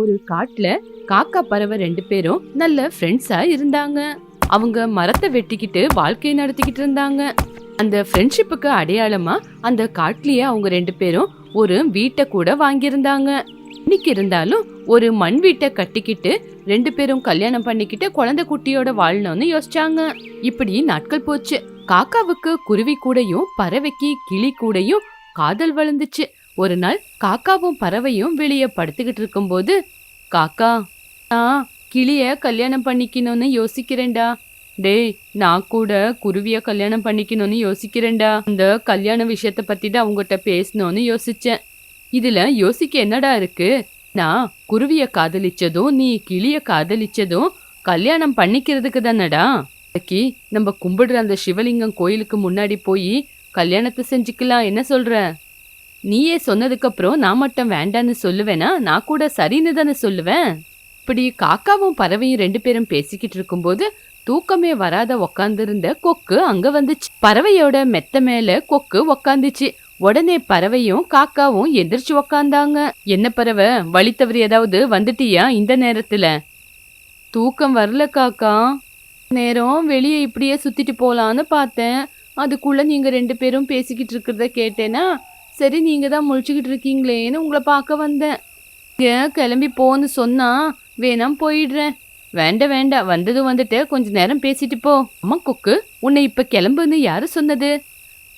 ஒரு காட்டுல காக்கா பறவை ரெண்டு பேரும் நல்ல ஃப்ரெண்ட்ஸா இருந்தாங்க. அவங்க மரத்தை வெட்டிக்கிட்டு வாழ்க்கையை நடத்திக்கிட்டு இருந்தாங்க. அந்த ஃப்ரெண்ட்ஷிப்புக்கு அடையாளமா அந்த காட்டுலயே அவங்க ரெண்டு பேரும் ஒரு வீட்டை கூட வாங்கியிருந்தாங்க. இன்னைக்கு இருந்தாலும் ஒரு மண் வீட்டை கட்டிக்கிட்டு ரெண்டு பேரும் கல்யாணம் பண்ணிக்கிட்டு குழந்தை குட்டியோட வாழணும்னு யோசிச்சாங்க. இப்படி நாட்கள் போச்சு. காக்காவுக்கு குருவி கூடயும் பறவைக்கு கிளி கூடயும் காதல் வளர்ந்துச்சு. ஒரு நாள் காக்காவும் பறவையும் வெளியே படுத்துக்கிட்டு இருக்கும்போது காக்கா நான் கிளிய கல்யாணம் பண்ணிக்கணும்னு யோசிக்கிறேன்டா. டேய் நான் கூட குருவிய கல்யாணம் பண்ணிக்கணும்னு யோசிக்கிறேன்டா. அந்த கல்யாண விஷயத்த பத்தி தான் அவங்ககிட்ட பேசணும்னு யோசிச்சேன். இதுல யோசிக்க என்னடா இருக்கு? நான் குருவிய காதலிச்சதும் நீ கிளிய காதலிச்சதும் கல்யாணம் பண்ணிக்கிறதுக்கு தானடா. இன்னைக்கு நம்ம கும்பிடுற அந்த சிவலிங்கம் கோயிலுக்கு முன்னாடி போய் கல்யாணத்தை செஞ்சுக்கலாம். என்ன சொல்ற? நீயே சொன்னதுக்கப்புறம் நான் மட்டும் வேண்டான்னு சொல்லுவேனா? நான் கூட சரின்னு தானே சொல்லுவேன். இப்படி காக்காவும் பறவையும் ரெண்டு பேரும் பேசிக்கிட்டு இருக்கும்போது தூக்கமே வராத உக்காந்துருந்த கொக்கு அங்க வந்துச்சு. பறவையோட மெத்த மேல கொக்கு உக்காந்துச்சு. உடனே பறவையும் காக்காவும் எந்திரிச்சு உக்காந்தாங்க. என்ன பறவை? வழி தவறி ஏதாவது வந்துட்டியா இந்த நேரத்துல? தூக்கம் வரல காக்கா. நேரம் வெளியே இப்படியே சுத்திட்டு போலான்னு பார்த்தேன். அதுக்குள்ள நீங்க ரெண்டு பேரும் பேசிக்கிட்டு இருக்கிறத கேட்டேனா சரி நீங்க தான் முழிச்சுக்கிட்டு இருக்கீங்களேன்னு உங்களை பார்க்க வந்தேன். ஏன் கிளம்பி போன்னு சொன்னா வேணாம் போயிடுறேன். வேண்டாம் வேண்டாம் வந்ததும் வந்துட்டு கொஞ்ச நேரம் பேசிட்டு போ. அம்மா கொக்கு உன்னை இப்ப கிளம்புன்னு யாரு சொன்னது?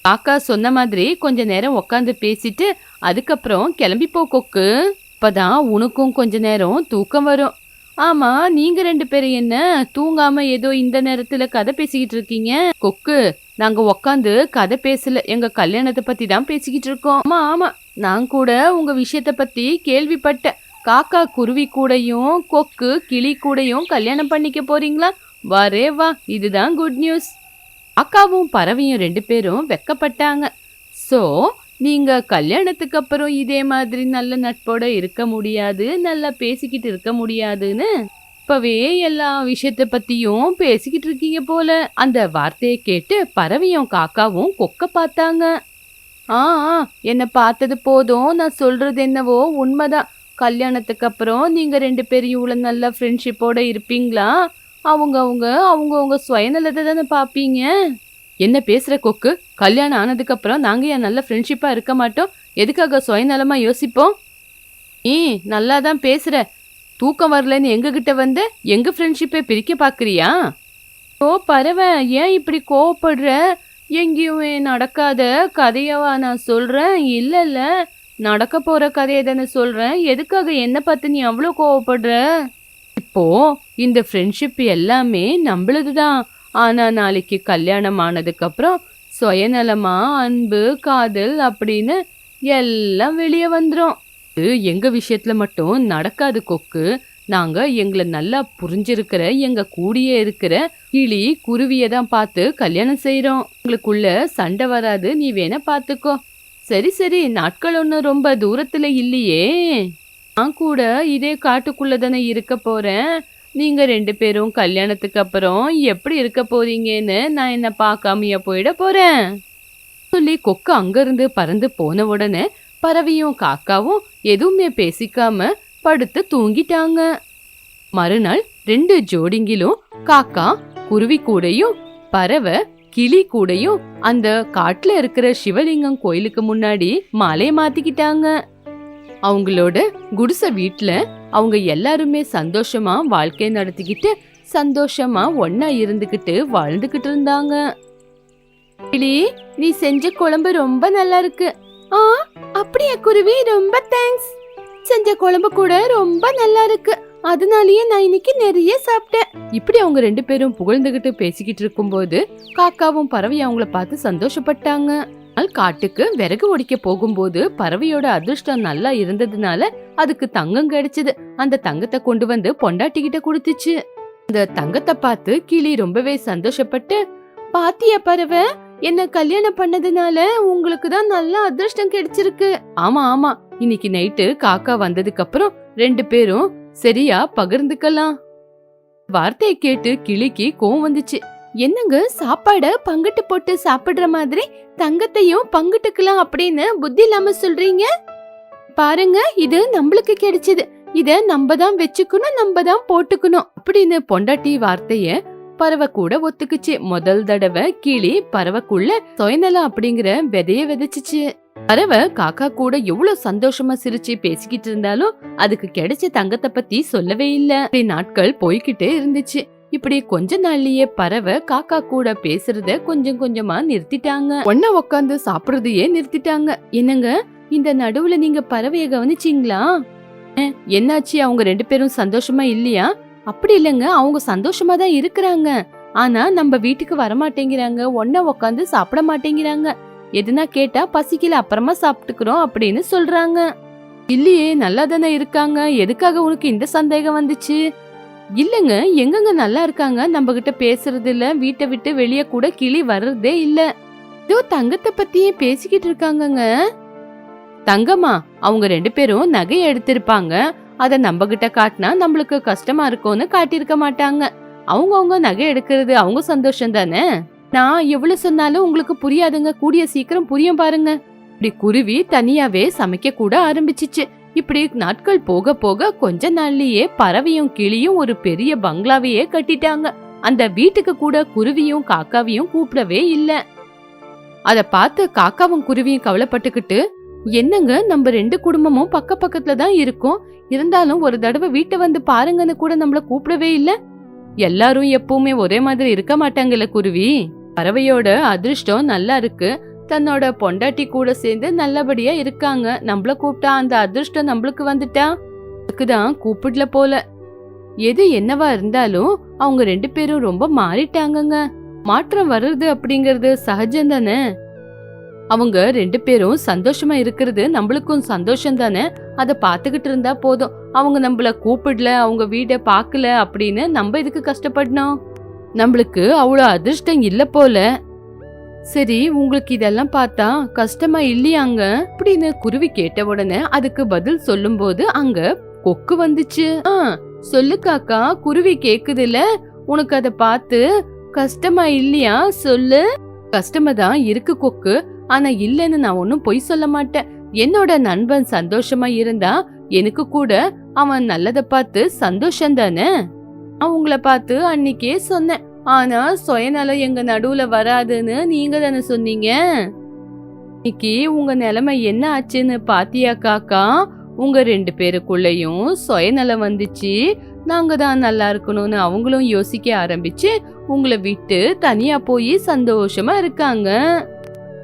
காக்கா சொன்ன மாதிரி கொஞ்ச நேரம் உக்காந்து பேசிட்டு அதுக்கப்புறம் கிளம்பி போ கொக்கு. இப்பதான் உனக்கும் கொஞ்ச நேரம் தூக்கம் வரும். ஆமா நீங்க ரெண்டு பேரும் என்ன? தூங்காம ஏதோ இந்த நேரத்துல கதை பேசிக்கிட்டு இருக்கீங்க? கொக்கு நாங்க உக்காந்து கதை பேசல. எங்க கல்யாணத்தை பத்தி தான் பேசிக்கிட்டு இருக்கோம். ஆமா ஆமா. நான் கூட உங்க விஷயத்த பத்தி கேள்விப்பட்டேன். காக்கா குருவி கூடயும் கொக்கு கிளி கூடயும் கல்யாணம் பண்ணிக்க போறீங்களா? வரே வா இதுதான் குட் நியூஸ் அக்காவும் பறவையும் ரெண்டு பேரும் வெக்கப்பட்டாங்க. ஸோ நீங்க கல்யாணத்துக்கு அப்புறம் இதே மாதிரி நல்ல நட்போட இருக்க முடியாது நல்லா பேசிக்கிட்டு இருக்க முடியாதுன்னு இப்பவே எல்லா விஷயத்தை பத்தியும் பேசிக்கிட்டு இருக்கீங்க போல. அந்த வார்த்தையை கேட்டு பறவையும் காக்காவும் கொக்க பார்த்தாங்க. ஆ என்னை பார்த்தது போதும். நான் சொல்றது என்னவோ உண்மைதான். கல்யாணத்துக்கு அப்புறம் நீங்க ரெண்டு பேரும் இவ்வளோ நல்ல ஃப்ரெண்ட்ஷிப்போட இருப்பீங்களா? அவங்க அவங்க அவங்க அவங்க சுயநலத்தை தானே பார்ப்பீங்க? என்ன பேசுற கொக்கு? கல்யாணம் ஆனதுக்கப்புறம் நாங்கள் என் ஏன் நல்ல ஃப்ரெண்ட்ஷிப்பாக இருக்க மாட்டோம். எதுக்காக சுயநலமாக யோசிப்போம்? ஏ நல்லா தான் பேசுகிற தூக்கம் வரலன்னு எங்ககிட்ட வந்து எங்கள் ஃப்ரெண்ட்ஷிப்பை பிரிக்க பார்க்குறியா ஓ பறவை ஏன் இப்படி கோவப்படுற? எங்கேயுமே நடக்காத கதையவா நான் சொல்கிறேன் இல்லை இல்லை. நடக்க போகிற கதையை தானே சொல்கிறேன் எதுக்காக என்னை பார்த்து நீ அவ்வளோ கோவப்படுற? இப்போ இந்த ஃப்ரெண்ட்ஷிப் எல்லாமே நம்மளது தான் ஆனால் நாளைக்கு கல்யாணம் ஆனதுக்கப்புறம் சுயநலமா அன்பு காதல் அப்படின்னு எல்லாம் வெளியே வந்துடும் இது எங்க விஷயத்துல மட்டும் நடக்காது கொக்கு. நாங்க எங்களை நல்லா புரிஞ்சிருக்கிற எங்க கூடியே இருக்கிற கிளி குருவியை தான் பார்த்து கல்யாணம் செய்கிறோம் உங்களுக்குள்ள சண்டை வராது நீ வேணா பார்த்துக்கோ. சரி சரி நாட்கள் ஒன்றும் ரொம்ப தூரத்தில் இல்லையே. நான் கூட இதே காட்டுக்குள்ளே தானே இருக்க போகிறேன் நீங்கள் ரெண்டு பேரும் கல்யாணத்துக்கு அப்புறம் எப்படி இருக்க போறீங்கன்னு நான் என்ன பார்க்காமையா போயிட போறேன். சொல்லி கொக்கு அங்கிருந்து பறந்து போன உடனே பறவையும் காக்காவும் எதுவுமே பேசிக்காம படுத்து தூங்கிட்டாங்க. மறுநாள் ரெண்டு ஜோடிங்கிலும் காக்கா குருவி கூடையும் பறவை கிளி கூடையும் அந்த காட்டுல இருக்கிற சிவலிங்கம் கோயிலுக்கு முன்னாடி மாலையை மாத்திக்கிட்டாங்க. அவங்களோட குடிசை வீட்டில் அவங்க எல்லாருமே சந்தோஷமா வாழ்க்கையை நடத்திக்கிட்டு சந்தோஷமா ஒன்னா இருந்துகிட்டு வாழ்ந்துகிட்டு இருந்தாங்க. கிளி நீ செஞ்ச குழம்பு ரொம்ப நல்லா இருக்கு. ஆ அப்படியா குருவி? ரொம்ப தேங்க்ஸ் செஞ்ச குழம்பு கூட ரொம்ப நல்லா இருக்கு. அதனாலயே நான் இன்னைக்கு நிறைய சாப்பிட்டேன். இப்படி அவங்க ரெண்டு பேரும் புகழ்ந்துகிட்டு பேசிக்கிட்டு இருக்கும்போது காக்காவும் பறவையும் அவங்கள பார்த்து சந்தோஷப்பட்டாங்க. நாள் காட்டுக்கு விறகு ஒடிக்க போகும்போது பறவையோட அதிர்ஷ்டம் நல்லா இருந்ததுனால அதுக்கு தங்கம் கிடைச்சது. அந்த தங்கத்தை கொண்டு வந்து பொண்டாட்டிக்கிட்ட கொடுத்துச்சு. அந்த தங்கத்தை பார்த்து கிளி ரொம்பவே சந்தோஷப்பட்டு பாத்தியா பறவை என்ன கல்யாணம் பண்ணதுனால உங்களுக்கு தான் நல்ல அதிர்ஷ்டம் கிடைச்சிருக்கு. ஆமா ஆமா. இன்னைக்கு நைட்டு காக்கா வந்ததுக்கு அப்புறம் ரெண்டு பேரும் சரியா பகிர்ந்துக்கலாம். வார்த்தையை கேட்டு கிளிக்கு கோவம் வந்துச்சு. என்னங்க சாப்பாட பங்கிட்டு போட்டு சாப்பிடுற மாதிரி தங்கத்தையும் பங்கிட்டுக்கலாம் அப்படின்னு புத்தி இல்லாம சொல்றீங்க? பாருங்க இது நம்மளுக்கு கிடைச்சது. இத நம்ம தான் வச்சுக்கணும் நம்ம தான் போட்டுக்கணும் அப்படின்னு பொண்டாட்டி வார்த்தைய பறவை கூட ஒத்துக்குச்சு. முதல் தடவை கிளி பறவைக்குள்ள சுயநலம் அப்படிங்கிற விதைய விதைச்சிச்சு. பறவை காக்கா கூட எவ்வளவு சந்தோஷமா சிரிச்சு பேசிக்கிட்டு இருந்தாலும் அதுக்கு கிடைச்ச தங்கத்தை பத்தி சொல்லவே இல்ல. அப்படி நாட்கள் போய்கிட்டே இருந்துச்சு. இப்படி கொஞ்ச நாள்லயே பறவை காக்கா கூட பேசுறத கொஞ்சம் கொஞ்சமா நிறுத்திட்டாங்க. ஒன்னா உட்காந்து சாப்பிடுறதையே நிறுத்திட்டாங்க. என்னங்க? இந்த நடுவுல நீங்க பறவைய கவனிச்சீங்களா? என்னாச்சு? அவங்க ரெண்டு பேரும் சந்தோஷமா இல்லையா? அப்படி இல்லைங்க அவங்க சந்தோஷமா தான் இருக்கிறாங்க. ஆனா நம்ம வீட்டுக்கு வர மாட்டேங்கிறாங்க ஒன்னா உட்காந்து சாப்பிட மாட்டேங்கிறாங்க. எதுனா கேட்டா பசிக்கல அப்புறமா சாப்பிட்டுக்கிறோம் அப்படின்னு சொல்றாங்க. இல்லையே நல்லா தானே இருக்காங்க. எதுக்காக உனக்கு இந்த சந்தேகம் வந்துச்சு? இல்லைங்க எங்கங்க நல்லா இருக்காங்க? நம்ம கிட்ட பேசுறது இல்ல வீட்டை விட்டு வெளியே கூட கிளி வர்றதே இல்ல. இதோ தங்கத்தை பத்தியே பேசிக்கிட்டு இருக்காங்கங்க. தங்கம்மா அவங்க ரெண்டு பேரும் நகையை எடுத்திருப்பாங்க. அத நம்ம கிட்ட காட்டினா நம்மளுக்கு கஷ்டமா இருக்கும்னு காட்டியிருக்க மாட்டாங்க. அவங்க அவங்க நகை எடுக்கிறது அவங்க சந்தோஷம் தானே? நான் எவ்வளவு சொன்னாலும் உங்களுக்கு புரியாதுங்க. கூடிய சீக்கிரம் புரியும் பாருங்க. இப்படி குருவி தனியாவே சமைக்க கூட ஆரம்பிச்சிச்சு. இப்படி நாட்கள் போக போக கொஞ்ச நாள்லயே பறவையும் கிளியும் ஒரு பெரிய பங்களாவையே கட்டிட்டாங்க. அந்த வீட்டுக்கு கூட குருவியும் காக்காவையும் கூப்பிடவே இல்ல. அத பார்த்து காக்காவும் குருவியும் கவலைப்பட்டுக்கிட்டு என்னங்க நம்ம ரெண்டு குடும்பமும் பக்க பக்கத்துல தான் இருக்கோம். இருந்தாலும் ஒரு தடவை வீட்டை வந்து பாருங்கன்னு கூட நம்மள கூப்பிடவே இல்ல. எல்லாரும் எப்பவுமே ஒரே மாதிரி இருக்க மாட்டாங்கல்ல குருவி. பறவையோட அதிர்ஷ்டம் நல்லா இருக்கு. தன்னோட பொண்டாட்டி கூட சேர்ந்து நல்லபடியா இருக்காங்க. நம்மள கூப்பிட்டா அந்த அதிர்ஷ்டம் நம்மளுக்கு வந்துட்டா? அதுக்குதான் கூப்பிடல போல. எது என்னவா இருந்தாலும் அவங்க ரெண்டு பேரும் ரொம்ப மாறிட்டாங்கங்க. மாற்றம் வர்றது அப்படிங்கறது சகஜம் தானே? அவங்க ரெண்டு பேரும் சந்தோஷமா இருக்கிறது நம்மளுக்கும் சந்தோஷம் தானே? அதை பார்த்துக்கிட்டு இருந்தா போதும். அவங்க நம்மள கூப்பிடல அவங்க வீட பார்க்கல அப்படின்னு நம்ம இதுக்கு கஷ்டப்படணும்? நம்மளுக்கு அவ்வளோ அதிர்ஷ்டம் இல்ல போல. சரி உங்களுக்கு இதெல்லாம் பார்த்தா கஷ்டமா இல்லையாங்க? அப்படின்னு குருவி கேட்ட உடனே அதுக்கு பதில் சொல்லும்போது அங்க கொக்கு வந்துச்சு. ஆ சொல்லு காக்கா குருவி கேக்குதுல. உனக்கு அத பார்த்து கஷ்டமா இல்லையா? சொல்லு. கஷ்டமா தான் இருக்கு கொக்கு. ஆனா இல்லைன்னு நான் ஒன்னும் பொய் சொல்ல மாட்டேன். என்னோட நண்பன் சந்தோஷமா இருந்தா எனக்கு கூட அவன் நல்லத பார்த்து சந்தோஷம் தானே? அவங்கள பார்த்து அன்னைக்கே சொன்னேன். ஆனா சுயநலம் எங்க நடுவுல வராதுன்னு நீங்க தானே சொன்னீங்க? இன்னைக்கு உங்க நிலைமை என்ன ஆச்சுன்னு பாத்தியா காக்கா? உங்க ரெண்டு பேருக்குள்ளயும் சுயநலம் வந்துச்சு. நாங்க தான் நல்லா இருக்கணும்னு அவங்களும் யோசிக்க ஆரம்பிச்சு உங்களை விட்டு தனியா போய் சந்தோஷமா இருக்காங்க.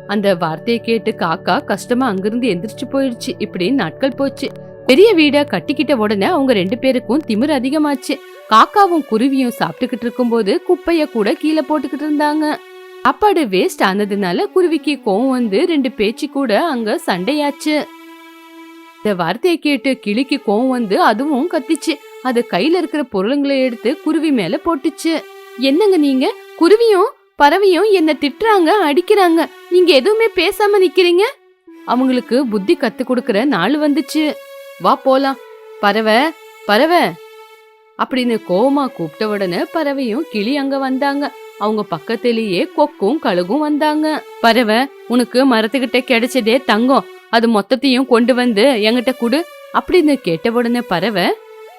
அந்த வார்த்தையை கேட்டு காக்கா கஷ்டமா அங்கிருந்து எந்திரிச்சு போயிடுச்சு இப்படி நாட்கள் போச்சு. பெரிய வீடை கட்டிக்கிட்ட உடனே அவங்க ரெண்டு பேருக்கும் திமிர் அதிகமாச்சு. காக்காவும் குருவியும் சாப்பிட்டுக்கிட்டு இருக்கும்போது குப்பைய கூட கீழே போட்டுக்கிட்டு இருந்தாங்க. சாப்பாடு வேஸ்ட் ஆனதுனால குருவிக்கு கோவம் வந்து ரெண்டு பேச்சு கூட அங்க சண்டையாச்சு. இந்த வார்த்தையை கேட்டு கிளிக்கு கோவம் வந்து அதுவும் கத்திச்சு. அது கையில இருக்கிற பொருளுங்களை எடுத்து குருவி மேல போட்டுச்சு. என்னங்க நீங்க? குருவியும் பறவையும் என்ன திட்டுறாங்க அடிக்கிறாங்க. நீங்க எதுவுமே பேசாம நிக்கிறீங்க? அவங்களுக்கு புத்தி கத்து கொடுக்கற நாள் வந்துச்சு. வா போலாம். பறவை பறவை. அப்படின்னு கோமா கூப்பிட்ட உடனே பறவையும் கிளி அங்க வந்தாங்க. அவங்க பக்கத்திலேயே கொக்கும் கழுகும் வந்தாங்க. பறவை உனக்கு மரத்துக்கிட்ட கிடைச்சதே தங்கம். அது மொத்தத்தையும் கொண்டு வந்து எங்கிட்ட குடு அப்படின்னு கேட்ட உடனே பறவை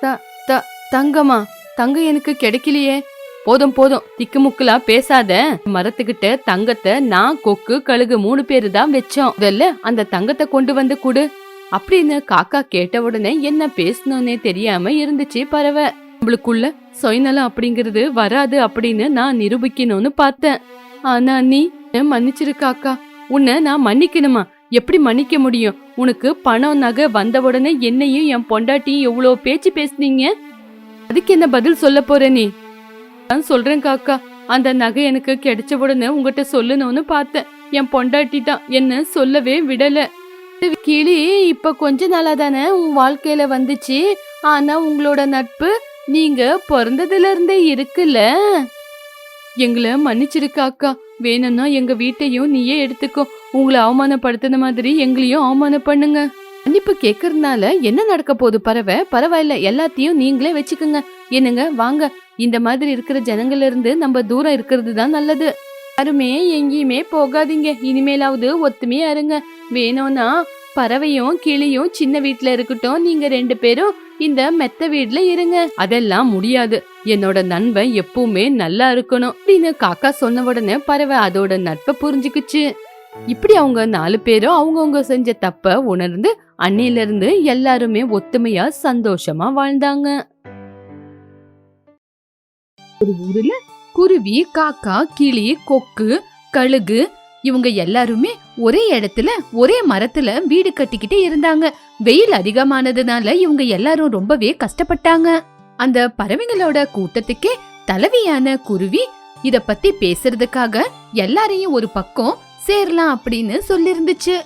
த த தங்கம்மா தங்கம் எனக்கு கிடைக்கலையே. போதும் போதும். திக்குமுக்குலா பேசாத. மரத்துக்கிட்ட தங்கத்தை நான் கொக்கு கழுகு மூணு பேரு தான் வச்சோம். முதல்ல அந்த தங்கத்தை கொண்டு வந்து குடு. அப்படின்னு காக்கா கேட்ட உடனே என்ன பேசணும்னே தெரியாம இருந்துச்சு பறவை. நம்மளுக்குள்ள சுயநலம் அப்படிங்கிறது வராது அப்படின்னு நான் நிரூபிக்கணும்னு பார்த்தேன். ஆனா நீ என்ன மன்னிச்சிரு காக்கா. உன்னை நான் மன்னிக்கணுமா? எப்படி மன்னிக்க முடியும்? உனக்கு பணம் நகை வந்த உடனே என்னையும் என் பொண்டாட்டியும் எவ்வளவு பேச்சு பேசுனீங்க? அதுக்கு என்ன பதில் சொல்ல போற நீ? நான் சொல்றேன் காக்கா. அந்த நகை எனக்கு கிடைச்ச உடனே உங்ககிட்ட சொல்லணும்னு பார்த்தேன். என் பொண்டாட்டி தான் என்ன சொல்லவே விடல. கிளி. இப்ப கொஞ்ச நாளா தானே உன் வாழ்க்கையில வந்துச்சு. ஆனா உங்களோட நட்பு நீங்க பிறந்ததுல இருந்தே இருக்குல்ல. எங்களை மன்னிச்சிருக்க அக்கா. வேணும்னா எங்க வீட்டையும் நீயே எடுத்துக்கோ. உங்களை அவமானப்படுத்தின மாதிரி எங்களையும் அவமானம் பண்ணுங்க. மன்னிப்பு கேக்குறதுனால என்ன நடக்க போகுது பறவை? பரவாயில்ல எல்லாத்தையும் நீங்களே வச்சுக்கோங்க. என்னங்க வாங்க. இந்த மாதிரி இருக்கிற ஜனங்கள்ல இருந்து நம்ம தூரம் இருக்கிறது தான் நல்லது. யாருமே எங்கேயுமே போகாதீங்க. இனிமேலாவது ஒத்துமையா இருங்க. வேணும்னா பறவையும் கிளியும் சின்ன வீட்ல இருக்கட்டும். நீங்க ரெண்டு பேரும் இந்த மெத்த வீட்ல இருங்க. அதெல்லாம் முடியாது. என்னோட நண்பன் எப்பவுமே நல்லா இருக்கணும். அப்படின்னு காக்கா சொன்ன உடனே பறவை அதோட நட்பை புரிஞ்சுக்குச்சு. இப்படி அவங்க நாலு பேரும் அவங்கவுங்க செஞ்ச தப்ப உணர்ந்து அன்னையில இருந்து எல்லாருமே ஒத்துமையா சந்தோஷமா வாழ்ந்தாங்க. ஒரு ஊர்ல குருவி காக்கா கிளி கொக்கு கழுகு இவங்க எல்லாருமே ஒரே இடத்துல ஒரே மரத்துல வீடு கட்டிக்கிட்டே இருந்தாங்க. வெயில் அதிகமானதுனால இவங்க எல்லாரும் ரொம்பவே கஷ்டப்பட்டாங்க. அந்த பறவைங்களோட கூட்டத்துக்கே தலைவியான குருவி இத பத்தி பேசுறதுக்காக எல்லாரையும் ஒரு பக்கம் சேரலாம் அப்படின்னு சொல்லிருந்துச்சு.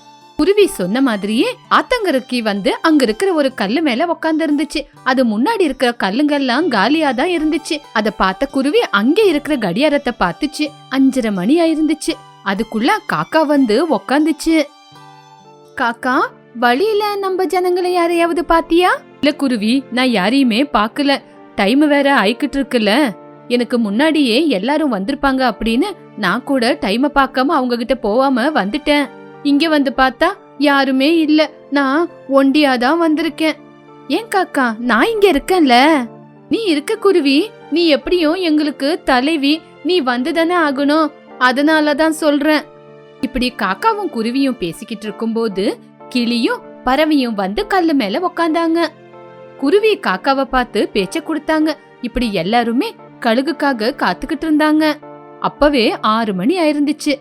குருவி சொன்ன மாதிரியே ஆத்தங்கரைக்கு வந்து அங்க இருக்கிற ஒரு கல்லு மேல உக்காந்து இருந்துச்சு அது முன்னாடி இருக்கிற கல்லுங்கெல்லாம் காலியா தான் இருந்துச்சு. அத பார்த்த குருவி அங்கே இருக்கிற கடியாரத்தை பார்த்துச்சு. அஞ்சரை மணி ஆயிருந்துச்சு. அதுக்குள்ள காக்கா வந்து உக்காந்துச்சு. காக்கா வழியில நம்ம ஜனங்களை யாரையாவது பாத்தியா? இல்ல குருவி நான் யாரையுமே பாக்கல டைம் வேற ஆயிக்கிட்டு இருக்குல்ல. எனக்கு முன்னாடியே எல்லாரும் வந்திருப்பாங்க அப்படின்னு நான் கூட டைம பார்க்காம அவங்க கிட்ட போகாம வந்துட்டேன். இங்க வந்து பார்த்தா யாருமே இல்ல. நான் ஒண்டியாதான் வந்திருக்கேன். ஏன் காக்கா நான் இங்க இருக்கேன்ல? நீ இருக்க குருவி நீ எப்படியும் எங்களுக்கு தலைவி நீ வந்துதானே ஆகணும். அதனால தான் சொல்றேன். இப்படி காக்காவும் குருவியும் பேசிக்கிட்டு இருக்கும்போது கிளியும் பறவையும் வந்து கல்லு மேல உக்காந்தாங்க. குருவி காக்காவை பார்த்து பேச்ச கொடுத்தாங்க. இப்படி எல்லாருமே கழுகுக்காக காத்துக்கிட்டு இருந்தாங்க. அப்பவே ஆறு மணி ஆயிருந்துச்சு.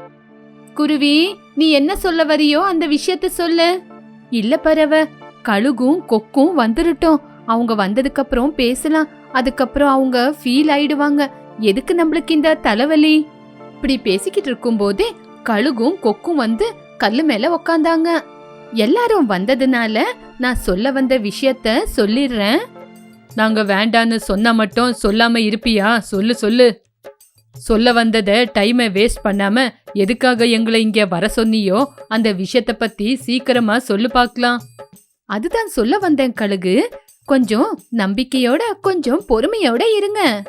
குருவி நீ என்ன சொல்ல வரியோ அந்த விஷயத்த சொல்லு. இல்ல பறவை கழுகும் கொக்கும் வந்துருட்டோம். அவங்க வந்ததுக்கு அப்புறம் பேசலாம். அதுக்கப்புறம் அவங்க ஃபீல் ஆயிடுவாங்க. எதுக்கு நம்மளுக்கு இந்த தலைவலி? இப்படி பேசிக்கிட்டு இருக்கும்போதே கழுகும் கொக்கும் வந்து கல்லு மேல உக்காந்தாங்க. எல்லாரும் வந்ததுனால நான் சொல்ல வந்த விஷயத்த சொல்லிடுறேன். நாங்க வேண்டான்னு சொன்னா மட்டும் சொல்லாம இருப்பியா? சொல்லு சொல்லு. சொல்ல வந்தத டைமை வேஸ்ட் பண்ணாம எதுக்காக எங்களை இங்க வர சொன்னியோ அந்த விஷயத்த பத்தி சீக்கிரமா சொல்லு பார்க்கலாம். அதுதான் சொல்ல வந்தேன் கழுகு. கொஞ்சம் நம்பிக்கையோட கொஞ்சம் பொறுமையோட இருங்க.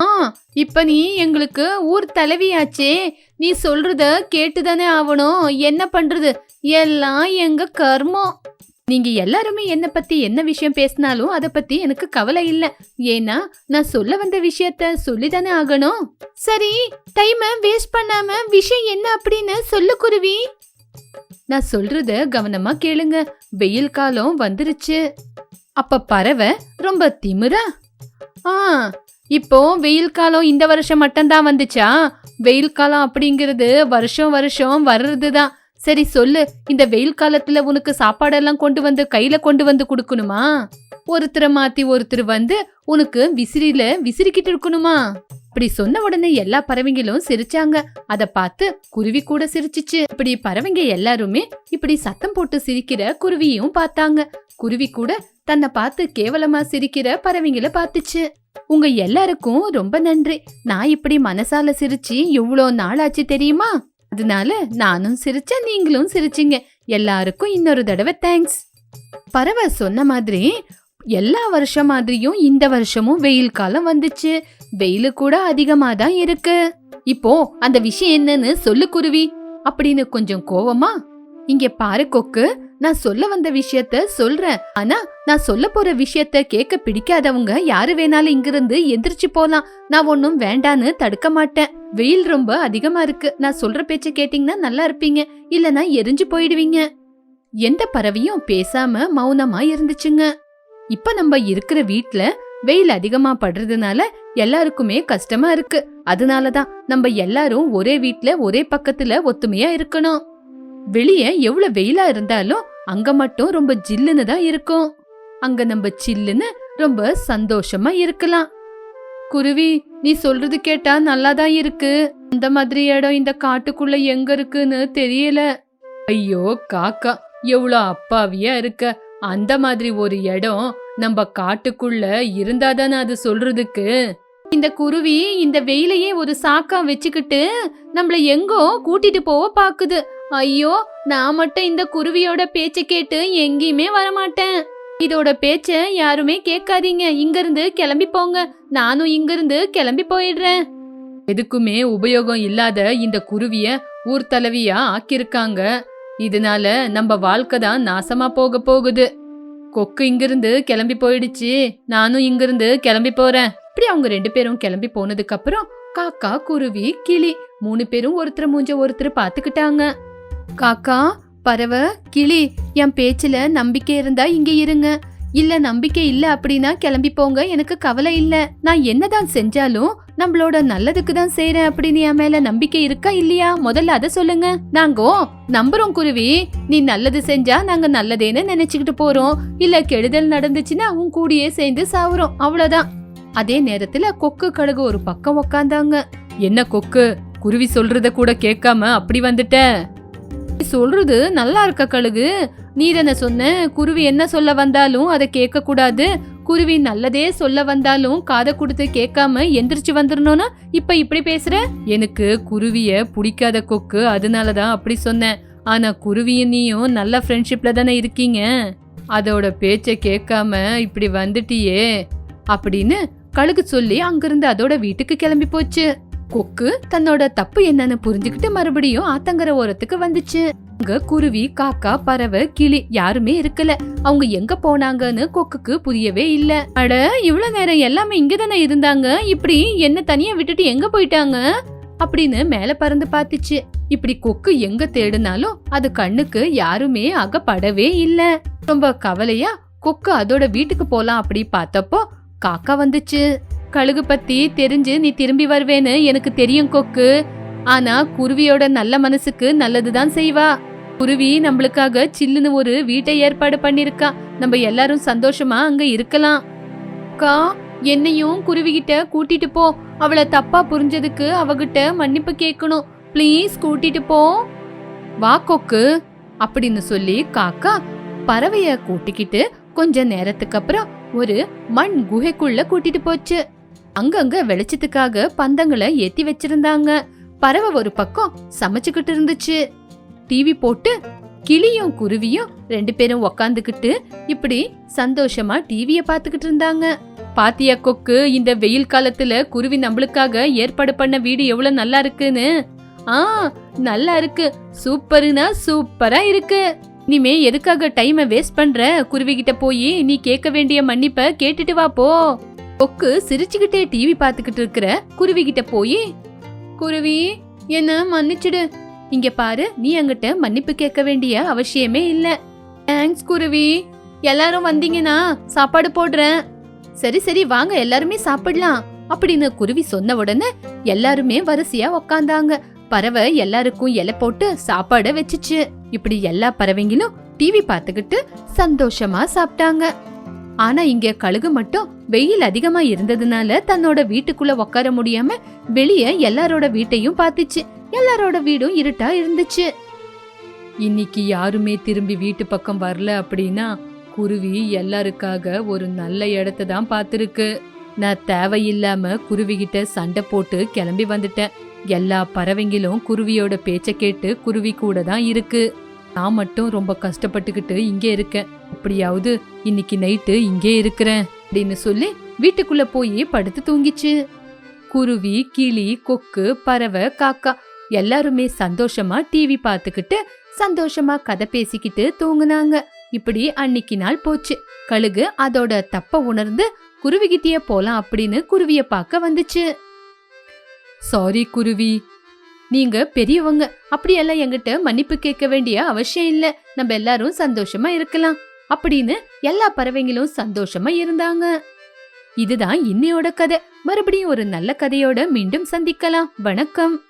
ஆ இப்ப நீ எங்களுக்கு ஊர் தலைவியாச்சே. நீ சொல்றத கேட்டுதானே ஆகணும் என்ன பண்றது? எல்லாம் எங்க கர்மம். நீங்க எல்லாருமே என்ன பத்தி என்ன விஷயம் பேசினாலும் அத பத்தி எனக்கு கவலை இல்ல. ஏன்னா நான் சொல்ல வந்த விஷயத்த சொல்லிதானே ஆகணும். சரி டைம வேஸ்ட் பண்ணாம விஷயம் என்ன அப்படின்னு சொல்லு குருவி. நான் சொல்றத கவனமா கேளுங்க. வெயில் காலம் வந்துருச்சு. அப்ப பறவை ரொம்ப திமிரா? ஆ இப்போ வெயில் காலம் இந்த வருஷம் மட்டும்தான் வந்துச்சா? வெயில் காலம் அப்படிங்கிறது வருஷம் வருஷம் வர்றதுதான். சரி சொல்லு இந்த வெயில் காலத்துல உனக்கு சாப்பாடெல்லாம் கொண்டு வந்து கையில கொண்டு வந்து கொடுக்கணுமா? ஒருத்தரை மாத்தி ஒருத்தர் வந்து உனக்கு விசிறியில விசிறிக்கிட்டு இருக்கணுமா? இப்படி சொன்ன உடனே எல்லா பறவைங்களும் சிரிச்சாங்க. அத பார்த்து குருவி கூட சிரிச்சுச்சு. இப்படி பறவைங்க எல்லாருமே இப்படி சத்தம் போட்டு சிரிக்கிற குருவியும் பார்த்தாங்க. குருவி கூட தன்னை பார்த்து கேவலமா சிரிக்கிற பறவைங்கள பார்த்துச்சு. உங்க எல்லாருக்கும் ரொம்ப நன்றி. நான் இப்படி மனசால சிரிச்சு எவ்வளோ நாள் ஆச்சு தெரியுமா? அதனால நானும் சிரிச்சேன் நீங்களும் சிரிச்சீங்க. எல்லாருக்கும் இன்னொரு தடவை தேங்க்ஸ் பறவை சொன்ன மாதிரி எல்லா வருஷம் மாதிரியும் இந்த வருஷமும் வெயில் காலம் வந்துச்சு. வெயிலு கூட அதிகமா தான் இருக்கு. இப்போ அந்த விஷயம் என்னன்னு சொல்லு குருவி. அப்படின்னு கொஞ்சம் கோவமா இங்க பாரு கொக்கு நான் சொல்ல வந்த விஷயத்த சொல்றேன். ஆனா நான் சொல்ல போற விஷயத்த கேட்க பிடிக்காதவங்க யாரு வேணாலும் இங்கிருந்து எந்திரிச்சு போலாம். நான் ஒன்னும் வேண்டான்னு தடுக்க மாட்டேன். வெயில் ரொம்ப அதிகமா இருக்கு. நான் சொல்ற பேச்ச கேட்டீங்கன்னா நல்லா இருப்பீங்க. இல்லனா எரிஞ்சு போயிடுவீங்க. எந்த பறவையும் பேசாம மௌனமா இருந்துச்சுங்க. இப்ப நம்ம இருக்கிற வீட்ல வெயில் அதிகமா படுறதுனால எல்லாருக்குமே கஷ்டமா இருக்கு. அதனாலதான் நம்ம எல்லாரும் ஒரே வீட்ல ஒரே பக்கத்துல ஒத்துமையா இருக்கணும். வெளியே எவ்வளவு வெயிலா இருந்தாலும் அங்க மட்டும் ரொம்ப ஜில்லுன்னு தான் இருக்கும். அங்க நம்ம சில்லுன்னு ரொம்ப சந்தோஷமா இருக்கலாம். குருவி நீ சொல்றது கேட்டா நல்லாதான் இருக்கு. அந்த மாதிரி இடம் இந்த காட்டுக்குள்ள எங்க இருக்குன்னு தெரியல. ஐயோ காக்கா எவ்வளோ அப்பாவியா இருக்க. அந்த மாதிரி ஒரு இடம் நம்ம காட்டுக்குள்ள இருந்தாதானே அது சொல்றதுக்கு. இந்த குருவி இந்த வெயிலையே ஒரு சாக்கா வச்சுக்கிட்டு நம்மள எங்கோ கூட்டிட்டு போக பாக்குது. ஐயோ நான் மட்டும் இந்த குருவியோட பேச்ச கேட்டு எங்கேயுமே வரமாட்டேன். இதோட பேச்ச யாருமே கேட்காதீங்க. இங்கிருந்து கிளம்பி போங்க. நானும் இங்கிருந்து கிளம்பி போயிடுறேன். எதுக்குமே உபயோகம் இல்லாத இந்த குருவிய ஊர் தலைவியா ஆக்கியிருக்காங்க. இதனால நம்ம வாழ்க்கை தான் நாசமா போக போகுது. கொக்கு இங்கிருந்து கிளம்பி போயிடுச்சு. நானும் இங்கிருந்து கிளம்பி போறேன். இப்படி அவங்க ரெண்டு பேரும் கிளம்பி போனதுக்கு அப்புறம் காக்கா குருவி கிளி மூணு பேரும் ஒருத்தர் மூஞ்ச ஒருத்தர் பாத்துக்கிட்டாங்க காக்கா பறவை கிளி என் பேச்சுல நம்பிக்கை இருந்தா இங்க இருங்க. இல்ல நம்பிக்கை இல்ல அப்படின்னா கிளம்பி போங்க. எனக்கு கவலை இல்ல. நான் என்னதான் செஞ்சாலும் நம்மளோட நல்லதுக்கு தான் செய்யறேன் அப்படின்னு என் மேல நம்பிக்கை இருக்கா இல்லையா? முதல்ல அத சொல்லுங்க. நாங்கோ நம்புறோம் குருவி. நீ நல்லது செஞ்சா நாங்க நல்லதேன்னு நினைச்சுக்கிட்டு போறோம். இல்ல கெடுதல் நடந்துச்சுன்னா உன் கூடயே சேர்ந்து சாவுறோம். அவ்வளவுதான். அதே நேரத்துல கொக்கு கழுகு ஒரு பக்கம் உக்காந்தாங்க. என்ன கொக்கு? குருவி சொல்றத கூட கேட்காம அப்படி வந்துட்ட? நீ சொல்றது நல்லா இருக்க கழுகு. நீ தானே சொன்ன குருவி என்ன சொல்ல வந்தாலும் அதை கேட்க கூடாது குருவி நல்லதே சொல்ல வந்தாலும் காதை கொடுத்து கேட்காம எந்திரிச்சு வந்துடணும்னா இப்ப இப்படி பேசுற? எனக்கு குருவிய பிடிக்காத கொக்கு அதனாலதான் அப்படி சொன்னேன். ஆனா குருவியும் நீயும் நல்ல ஃப்ரெண்ட்ஷிப்ல தானே இருக்கீங்க. அதோட பேச்சை கேட்காம இப்படி வந்துட்டியே. அப்படின்னு கழுகு சொல்லி அங்கிருந்து அதோட வீட்டுக்கு கிளம்பி போச்சு. கொக்கு தன்னோட தப்பு என்னன்னு புரிஞ்சுக்கிட்டு மறுபடியும் ஆத்தங்கர ஓரத்துக்கு வந்துச்சு. அங்க குருவி காக்கா பறவை கிளி யாருமே இருக்கல. அவங்க எங்க போனாங்கன்னு கொக்குக்கு புரியவே இல்ல. அட இவ்வளவு நேரம் எல்லாமே இங்க தானே இருந்தாங்க. இப்படி என்ன தனியா விட்டுட்டு எங்க போயிட்டாங்க? அப்படின்னு மேல பறந்து பாத்துச்சு இப்படி கொக்கு எங்க தேடினாலும் அது கண்ணுக்கு யாருமே அகப்படவே இல்ல. ரொம்ப கவலையா கொக்கு அதோட வீட்டுக்கு போலாம் அப்படி பார்த்தப்போ காக்கா வந்துச்சு. கழுகு பத்தி தெரிஞ்சு நீ திரும்பி வருவேன்னு எனக்கு தெரியும் கொக்கு. ஆனா குருவியோட நல்ல மனசுக்கு நல்லதுதான் செய்வா. குருவி நம்மளுக்காக சில்லுன்னு ஒரு வீட்டை ஏற்பாடு பண்ணிருக்கா நம்ம எல்லாரும் சந்தோஷமா அங்க இருக்கலாம். அக்கா என்னையும் குருவிகிட்ட கூட்டிட்டு போ. அவளை தப்பா புரிஞ்சதுக்கு அவகிட்ட மன்னிப்பு கேட்கணும். ப்ளீஸ் கூட்டிட்டு போ. வா கொக்கு அப்படின்னு சொல்லி காக்கா பறவைய கூட்டிக்கிட்டு கொஞ்ச நேரத்துக்கு அப்புறம் ஒரு மண் குகைக்குள்ள கூட்டிட்டு போச்சு. அங்கங்க வெளிச்சத்துக்காக பந்தங்களை ஏத்தி வச்சிருந்தாங்க. பறவை ஒரு பக்கம் சமைச்சுக்கிட்டு இருந்துச்சு. டிவி போட்டு கிளியும் குருவியும் ரெண்டு பேரும் உக்காந்துக்கிட்டு இப்படி சந்தோஷமா டிவிய பாத்துக்கிட்டு இருந்தாங்க. பாத்தியா கொக்கு இந்த வெயில் காலத்துல குருவி நம்மளுக்காக ஏற்பாடு பண்ண வீடு எவ்வளவு நல்லா இருக்குன்னு. ஆ நல்லா இருக்கு. சூப்பர்னா சூப்பரா இருக்கு. இனிமே எதுக்காக டைமை வேஸ்ட் பண்ற? குருவிகிட்ட போய் நீ கேட்க வேண்டிய மன்னிப்ப கேட்டுட்டு வா போ. கொக்கு சிரிச்சுக்கிட்டே டிவி பாத்துக்கிட்டு இருக்கிற குருவிகிட்ட போய் குருவி என்ன மன்னிச்சிடு. இங்க பாரு நீ அங்கிட்ட மன்னிப்பு கேட்க வேண்டிய அவசியமே இல்ல. தேங்க்ஸ் குருவி. எல்லாரும் வந்தீங்கன்னா சாப்பாடு போடுறேன். சரி சரி வாங்க எல்லாருமே சாப்பிடலாம். அப்படின்னு குருவி சொன்ன உடனே எல்லாருமே வரிசையா உக்காந்தாங்க. பறவை எல்லாருக்கும் இலை போட்டு சாப்பாட வச்சுச்சு. இப்படி எல்லா பறவைங்களும் டிவி பார்த்துக்கிட்டு சந்தோஷமா சாப்பிட்டாங்க. ஆனா இங்க கழுகு மட்டும் வெயில் அதிகமா இருந்ததுனால தன்னோட வீட்டுக்குள்ள உட்கார முடியாம வெளிய எல்லாரோட வீட்டையும் பார்த்துச்சு. எல்லாரோட வீடும் இருட்டா இருந்துச்சு. இன்னைக்கு யாருமே திரும்பி வீட்டு பக்கம் வரல அப்படின்னா குருவி எல்லாருக்காக ஒரு நல்ல இடத்த தான் பார்த்துருக்கு. நான் தேவையில்லாம குருவிகிட்ட சண்டை போட்டு கிளம்பி வந்துட்டேன். எல்லா பறவைங்களும் குருவியோட பேச்சை கேட்டு குருவி கூட தான் இருக்கு. நான் மட்டும் ரொம்ப கஷ்டப்பட்டுக்கிட்டு இங்கே இருக்கேன். அப்படியாவது இன்னைக்கு நைட்டு இங்கே இருக்கிறேன் அப்படின்னு சொல்லி வீட்டுக்குள்ள போய் படுத்து தூங்கிச்சு. குருவி கிளி கொக்கு பறவை காக்கா எல்லாருமே சந்தோஷமா டிவி பார்த்துக்கிட்டு சந்தோஷமா கதை பேசிக்கிட்டு தூங்குனாங்க. இப்படி அன்னைக்கு நாள் போச்சு. கழுகு அதோட தப்ப உணர்ந்து குருவிகிட்டயே போலாம் அப்படின்னு குருவிய பார்க்க வந்துச்சு. சாரி குருவி. நீங்க பெரியவங்க. அப்படியெல்லாம் என்கிட்ட மன்னிப்பு கேட்க வேண்டிய அவசியம் இல்ல. நம்ம எல்லாரும் சந்தோஷமா இருக்கலாம். அப்படின்னு எல்லா பறவைங்களும் சந்தோஷமா இருந்தாங்க. இதுதான் இன்னையோட கதை. மறுபடியும் ஒரு நல்ல கதையோட மீண்டும் சந்திக்கலாம். வணக்கம்.